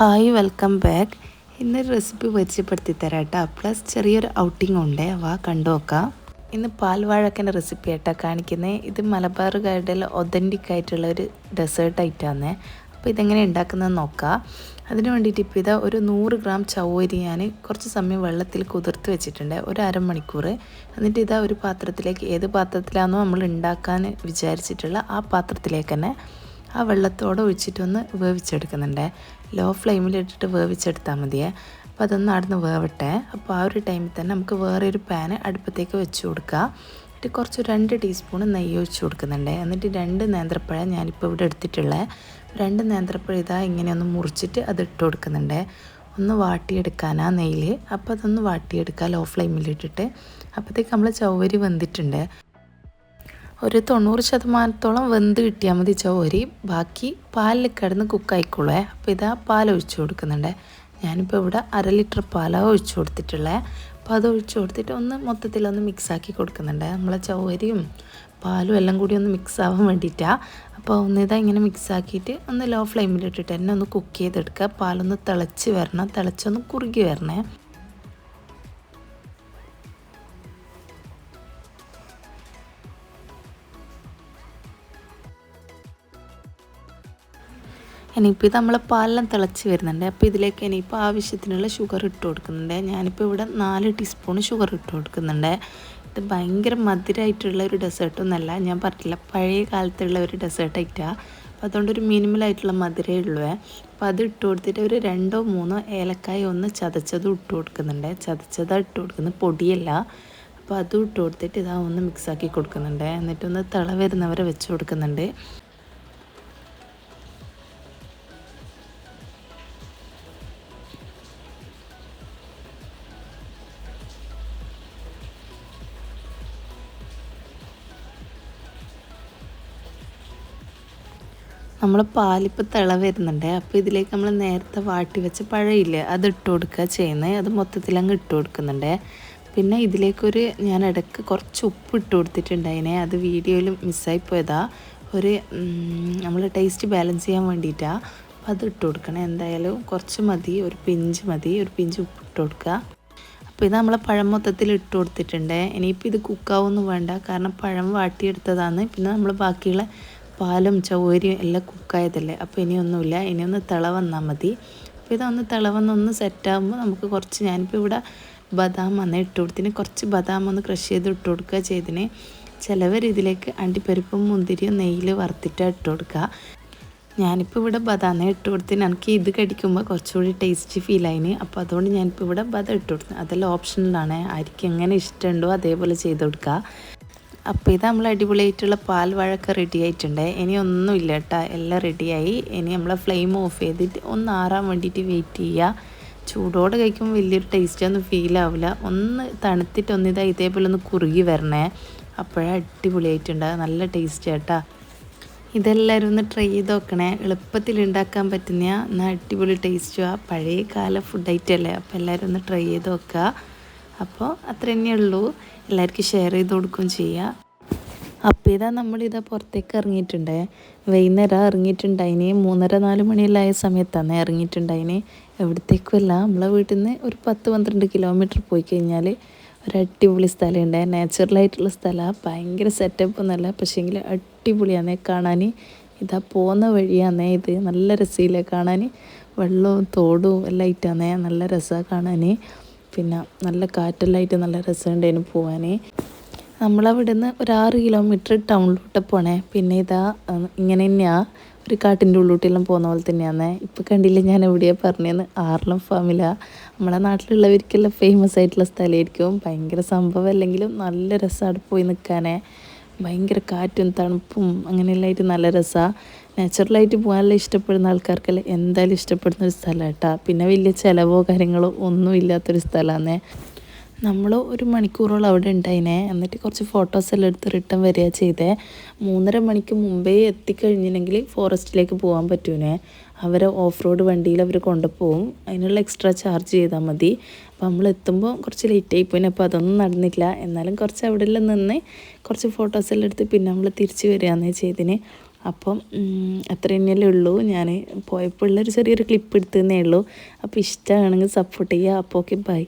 Hi welcome back. ഇന്നൊരു recipe പരിചയപ്പെടുത്തി തരാം കേട്ടോ പ്ലസ് ചെറിയൊരു ഔട്ടിംഗ് ഉണ്ട്. വാ കണ്ടു നോക്കാം. ഇന്ന് പാൽവാഴക്കന്റെ റെസിപ്പി ആയിട്ടാണ് കാണിക്കുന്നത് ഇത് മലബാറുകാരുടെ ഒതന്റിക് ആയിട്ടുള്ള ഒരു ഡെസേർട്ട് ഐറ്റമാണ് അപ്പോൾ ഇതെങ്ങനെ ഉണ്ടാക്കുന്നത് നോക്കാം. അതിന് വേണ്ടിയിട്ട് ഇപ്പോൾ ഇതാ ഒരു നൂറ് ഗ്രാം ചവ്വരി ഞാൻ കുറച്ച് സമയം വെള്ളത്തിൽ കുതിർത്ത് വെച്ചിട്ടുണ്ട്. ഒരു അരമണിക്കൂർ. എന്നിട്ട് ഇതാ ഒരു പാത്രത്തിലേക്ക് ഏത് പാത്രത്തിലാണോ നമ്മൾ ഉണ്ടാക്കാൻ വിചാരിച്ചിട്ടുള്ള ആ പാത്രത്തിലേക്ക് തന്നെ ആ വെള്ളത്തോടെ ഒഴിച്ചിട്ടൊന്ന് വേവിച്ചെടുക്കുന്നുണ്ട്. ലോ ഫ്ലെയിമിലിട്ടിട്ട് വേവിച്ചെടുത്താൽ മതിയേ. അപ്പോൾ അതൊന്ന് അവിടുന്ന് വേവട്ടെ. അപ്പോൾ ആ ഒരു ടൈമിൽ തന്നെ നമുക്ക് വേറെ ഒരു പാന് അടുപ്പത്തേക്ക് വെച്ച് കൊടുക്കുക എന്നിട്ട് കുറച്ച് രണ്ട് ടീസ്പൂൺ നെയ്യ് ഒഴിച്ച് കൊടുക്കുന്നുണ്ട്. എന്നിട്ട് രണ്ട് നേന്ത്രപ്പഴം ഞാനിപ്പോൾ ഇവിടെ എടുത്തിട്ടുള്ളത് രണ്ട് നേന്ത്രപ്പഴം ഇതാ ഇങ്ങനെ ഒന്ന് മുറിച്ചിട്ട് അത് ഇട്ട് കൊടുക്കുന്നുണ്ട്. ഒന്ന് വാട്ടിയെടുക്കാനാ നെയ്യിൽ അപ്പോൾ അതൊന്ന് വാട്ടിയെടുക്കുക ലോ ഫ്ലെയിമിലിട്ടിട്ട്. അപ്പോഴത്തേക്ക് നമ്മൾ ചൗവരി വെന്തിട്ടുണ്ട്. ഒരു തൊണ്ണൂറ് ശതമാനത്തോളം വെന്ത് കിട്ടിയാൽ മതി ചോരി ബാക്കി പാലിൽ കിടന്ന് കുക്കായിക്കോളേ അപ്പോൾ ഇതാ പാൽ ഒഴിച്ചു കൊടുക്കുന്നുണ്ട്. ഞാനിപ്പോൾ ഇവിടെ അര ലിറ്റർ പാലാണ് ഒഴിച്ചു കൊടുത്തിട്ടുള്ളത് അപ്പോൾ അത് ഒഴിച്ചു കൊടുത്തിട്ട് ഒന്ന് മൊത്തത്തിൽ മൊത്തത്തിലൊന്ന് മിക്സാക്കി കൊടുക്കുന്നുണ്ട്. നമ്മളെ ചവരിയും പാലും എല്ലാം കൂടി ഒന്ന് മിക്സ് ആവാൻ വേണ്ടിയിട്ടാണ് അപ്പോൾ ഒന്നിതാ ഇങ്ങനെ മിക്സ് ആക്കിയിട്ട് ഒന്ന് ലോ ഫ്ലെയിമിലിട്ടിട്ട് തന്നെ ഒന്ന് കുക്ക് ചെയ്തെടുക്കുക പാലൊന്ന് തിളച്ച് വരണം. തിളച്ചൊന്ന് കുറുകി വരണേ. ഇനിയിപ്പോൾ ഇത് നമ്മൾ പാലെല്ലാം തിളച്ച് വരുന്നുണ്ട്. അപ്പോൾ ഇതിലേക്ക് ഇനിയിപ്പോൾ ആവശ്യത്തിനുള്ള ഷുഗർ ഇട്ട് കൊടുക്കുന്നുണ്ട്. ഞാനിപ്പോൾ ഇവിടെ നാല് ടീസ്പൂൺ ഷുഗർ ഇട്ട് കൊടുക്കുന്നുണ്ട്. ഇത് ഭയങ്കര മധുരമായിട്ടുള്ള ഒരു ഡെസേർട്ടൊന്നുമല്ല ഞാൻ പറഞ്ഞില്ല പഴയ കാലത്തുള്ള ഒരു ഡെസേർട്ട് ഐറ്റാണ് അപ്പോൾ അതുകൊണ്ട് ഒരു മിനിമലായിട്ടുള്ള മധുരമേ ഉള്ളൂ. അപ്പോൾ അത് ഇട്ട് കൊടുത്തിട്ട് ഒരു രണ്ടോ മൂന്നോ ഏലക്കായ ഒന്ന് ചതച്ചതും ഇട്ട് കൊടുക്കുന്നുണ്ട്. ചതച്ചതാണ് ഇട്ട് കൊടുക്കുന്നത് പൊടിയല്ല. അപ്പോൾ അതും ഇട്ട് കൊടുത്തിട്ട് ഇതാ ഒന്ന് മിക്സാക്കി കൊടുക്കുന്നുണ്ട്. എന്നിട്ടൊന്ന് തിള വരുന്നവരെ വെച്ച് കൊടുക്കുന്നുണ്ട്. നമ്മൾ പാലിപ്പോൾ തിള വരുന്നുണ്ട്. അപ്പോൾ ഇതിലേക്ക് നമ്മൾ നേരത്തെ വാട്ടി വെച്ച പഴയില്ലേ അത് ഇട്ട് കൊടുക്കുക ചെയ്യുന്നത് അത് മൊത്തത്തിൽ അങ്ങ് ഇട്ട് കൊടുക്കുന്നുണ്ട്. പിന്നെ ഇതിലേക്കൊരു ഞാൻ ഇടയ്ക്ക് കുറച്ച് ഉപ്പ് ഇട്ട് കൊടുത്തിട്ടുണ്ട് കൊടുത്തിട്ടുണ്ടായിനെ. അത് വീഡിയോയിൽ മിസ്സായി പോയതാ. ഒരു നമ്മൾ ടേസ്റ്റ് ബാലൻസ് ചെയ്യാൻ വേണ്ടിയിട്ടാണ് അപ്പോൾ അത് ഇട്ട് കൊടുക്കണം. എന്തായാലും കുറച്ച് മതി. ഒരു പിഞ്ച് മതി. ഒരു പിഞ്ച് ഉപ്പ് ഇട്ട് കൊടുക്കുക അപ്പോൾ ഇത് നമ്മളെ പഴം മൊത്തത്തിൽ ഇട്ട് കൊടുത്തിട്ടുണ്ട്. ഇനിയിപ്പോൾ ഇത് കുക്കാവൊന്നും വേണ്ട. കാരണം പഴം വാട്ടിയെടുത്തതാണ്. പിന്നെ നമ്മൾ ബാക്കിയുള്ള പാലും ചൗരിയും എല്ലാം കുക്കായതല്ലേ? അപ്പോൾ ഇനിയൊന്നുമില്ല. ഇനിയൊന്ന് തിള വന്നാൽ മതി. അപ്പോൾ ഇതൊന്ന് തിള വന്നൊന്ന് സെറ്റാകുമ്പോൾ നമുക്ക് കുറച്ച് ഞാനിപ്പോൾ ഇവിടെ ബദാം വന്ന് ഇട്ട് കൊടുത്തിന്. കുറച്ച് ബദാം ഒന്ന് ക്രഷ് ചെയ്ത് ഇട്ട് കൊടുക്കുക ചെയ്തിന്. ചിലവർ ഇതിലേക്ക് അണ്ടിപ്പരിപ്പും മുന്തിരിയും നെയ്യിൽ വറുത്തിട്ട് ഇട്ട് കൊടുക്കുക ഞാനിപ്പോൾ ഇവിടെ ബദാം ഇട്ട് കൊടുത്തിന്. എനിക്ക് ഇത് കടിക്കുമ്പോൾ കുറച്ചുകൂടി ടേസ്റ്റ് ഫീൽ ആയിന്. അപ്പോൾ അതുകൊണ്ട് ഞാനിപ്പോൾ ഇവിടെ ബദം ഇട്ട് കൊടുത്തു. അതെല്ലാം ഓപ്ഷനിലാണ് ആയിരിക്കും എങ്ങനെ ഇഷ്ടമുണ്ടോ അതേപോലെ ചെയ്ത് കൊടുക്കുക അപ്പോൾ ഇത് നമ്മൾ അടിപൊളിയായിട്ടുള്ള പാൽ വഴക്ക റെഡി ആയിട്ടുണ്ട്. ഇനി ഒന്നുമില്ല കേട്ടോ എല്ലാം റെഡിയായി ഇനി നമ്മൾ ഫ്ലെയിം ഓഫ് ചെയ്തിട്ട് ഒന്ന് ആറാൻ വേണ്ടിയിട്ട് വെയിറ്റ് ചെയ്യുക ചൂടോടെ കഴിക്കുമ്പോൾ വലിയൊരു ടേസ്റ്റ് ഒന്നും ഫീൽ ആവില്ല ഒന്ന് തണുത്തിട്ട് ഒന്ന് ഇതാ ഇതേപോലെ ഒന്ന് കുറുകി വരണേ. അപ്പോഴേ അടിപൊളിയായിട്ടുണ്ട്. നല്ല ടേസ്റ്റ് കേട്ടോ ഇതെല്ലാവരും ഒന്ന് ട്രൈ ചെയ്ത് നോക്കണേ. എളുപ്പത്തിൽ ഉണ്ടാക്കാൻ പറ്റുന്ന എന്നാൽ അടിപൊളി ടേസ്റ്റുമാണ് പഴയ കാല ഫുഡ് ഐറ്റം അല്ലേ? അപ്പോൾ എല്ലാവരും ഒന്ന് ട്രൈ ചെയ്ത് നോക്കുക അപ്പോൾ അത്ര തന്നെയുള്ളൂ എല്ലാവർക്കും ഷെയർ ചെയ്ത് കൊടുക്കുകയും ചെയ്യുക അപ്പോൾ ഇതാ നമ്മളിതാ പുറത്തേക്ക് ഇറങ്ങിയിട്ടുണ്ട്. വൈകുന്നേരം ഇറങ്ങിയിട്ടുണ്ടായിന്. മൂന്നര നാല് മണിയെല്ലായ സമയത്താണ് ഇറങ്ങിയിട്ടുണ്ടായിന്. എവിടത്തേക്കുമല്ല നമ്മളെ വീട്ടിൽ നിന്ന് ഒരു പത്ത് പന്ത്രണ്ട് കിലോമീറ്റർ പോയി കഴിഞ്ഞാൽ ഒരു അടിപൊളി സ്ഥലമുണ്ട് നാച്ചുറലായിട്ടുള്ള സ്ഥലമാണ് ഭയങ്കര സെറ്റപ്പ് നല്ല പക്ഷേങ്കിൽ അടിപൊളിയാണ് കാണാൻ ഇതാ പോകുന്ന വഴിയാണ് ഇത്. നല്ല രസമില്ല കാണാൻ വെള്ളവും തോടും എല്ലാം ആയിട്ടാണേ നല്ല രസമാണ് കാണാൻ പിന്നെ നല്ല കാറ്റെല്ലായിട്ട് നല്ല രസമുണ്ടായിരുന്നു പോവാനേ. നമ്മളവിടെ നിന്ന് ഒരു ആറ് കിലോമീറ്റർ ടൗണിലോട്ട് പോണേ. പിന്നെ ഇതാ ഇങ്ങനെ തന്നെയാണ് ഒരു കാട്ടിന്റെ ഉള്ളൂട്ടെല്ലാം പോകുന്ന പോലെ തന്നെയാണ് ഇപ്പോൾ കണ്ടില്ലേ ഞാൻ എവിടെയാണ് പറഞ്ഞതെന്ന് ആറിലും ഫാമില നമ്മളെ നാട്ടിലുള്ളവർക്കെല്ലാം ഫേമസ് ആയിട്ടുള്ള സ്ഥലമായിരിക്കും ഭയങ്കര സംഭവം അല്ലെങ്കിലും നല്ല രസമാണ് പോയി നിൽക്കാനേ ഭയങ്കര കാറ്റും തണുപ്പും അങ്ങനെയെല്ലാമായിട്ട് നല്ല രസമാണ് നാച്ചുറലായിട്ട് പോകാനെല്ലാം ഇഷ്ടപ്പെടുന്ന ആൾക്കാർക്കെല്ലാം? എന്തായാലും ഇഷ്ടപ്പെടുന്ന ഒരു സ്ഥലമാണ് കേട്ടോ. പിന്നെ വലിയ ചിലവോ കാര്യങ്ങളോ ഒന്നും ഇല്ലാത്തൊരു സ്ഥലമാണ് നമ്മൾ ഒരു മണിക്കൂറോളം അവിടെ ഉണ്ടായിനെ. എന്നിട്ട് കുറച്ച് ഫോട്ടോസ് എല്ലാം എടുത്ത് റിട്ടേൺ വരിക ചെയ്തേ. മൂന്നര മണിക്ക് മുമ്പേ എത്തിക്കഴിഞ്ഞില്ലെങ്കിൽ ഫോറസ്റ്റിലേക്ക് പോകാൻ പറ്റൂനെ. അവരെ ഓഫ് റോഡ് വണ്ടിയിൽ അവർ കൊണ്ടുപോകും. അതിനുള്ള എക്സ്ട്രാ ചാർജ് ചെയ്താൽ മതി. അപ്പോൾ നമ്മൾ എത്തുമ്പോൾ കുറച്ച് ലേറ്റ് ആയി പോയിന്. അപ്പോൾ അതൊന്നും നടന്നില്ല. എന്നാലും കുറച്ച് അവിടെ എല്ലാം നിന്ന് കുറച്ച് ഫോട്ടോസ് എല്ലാം എടുത്ത് പിന്നെ നമ്മൾ തിരിച്ച് വരികയെന്ന് ചെയ്തിന്. അപ്പം അത്ര തന്നെയല്ലേ ഉള്ളൂ. ഞാൻ പോയപ്പോൾ ഉള്ളൊരു ചെറിയൊരു ക്ലിപ്പ് എടുത്തതന്നേ ഉള്ളൂ. അപ്പോൾ ഇഷ്ടമാണെങ്കിൽ സപ്പോർട്ട് ചെയ്യുക. അപ്പോൾ ഓക്കെ ബൈ